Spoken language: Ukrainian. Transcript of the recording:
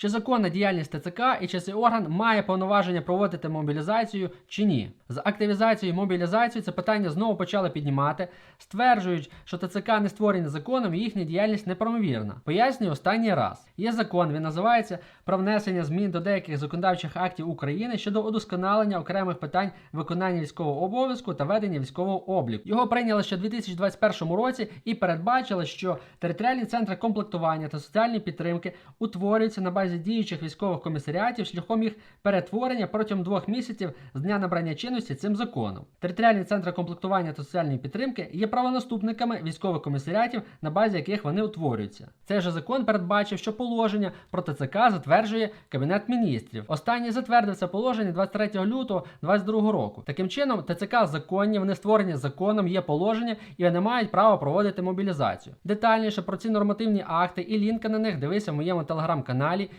Чи законна діяльність ТЦК і чи цей орган має повноваження проводити мобілізацію чи ні? З активізацією і мобілізацією це питання знову почали піднімати, стверджують, що ТЦК не створені законом і їхня діяльність неправомірна. Пояснюю останній раз. Є закон, він називається про внесення змін до деяких законодавчих актів України щодо удосконалення окремих питань виконання військового обов'язку та ведення військового обліку. Його прийняли ще у 2021 році і передбачили, що територіальні центри комплектування та соціальної підтримки утворюються на базі діючих військових комісаріатів шляхом їх перетворення протягом двох місяців з дня набрання чинності цим законом. Територіальні центри комплектування та соціальної підтримки є правонаступниками військових комісаріатів, на базі яких вони утворюються. Цей же закон передбачив, що положення про ТЦК затверджує Кабінет міністрів. Останній затвердив це положення 23 лютого 2022 року. Таким чином, ТЦК законні, вони створені законом, є положення і вони мають право проводити мобілізацію. Детальніше про ці нормативні акти і лінки на них дивися в моєму телеграм-каналі.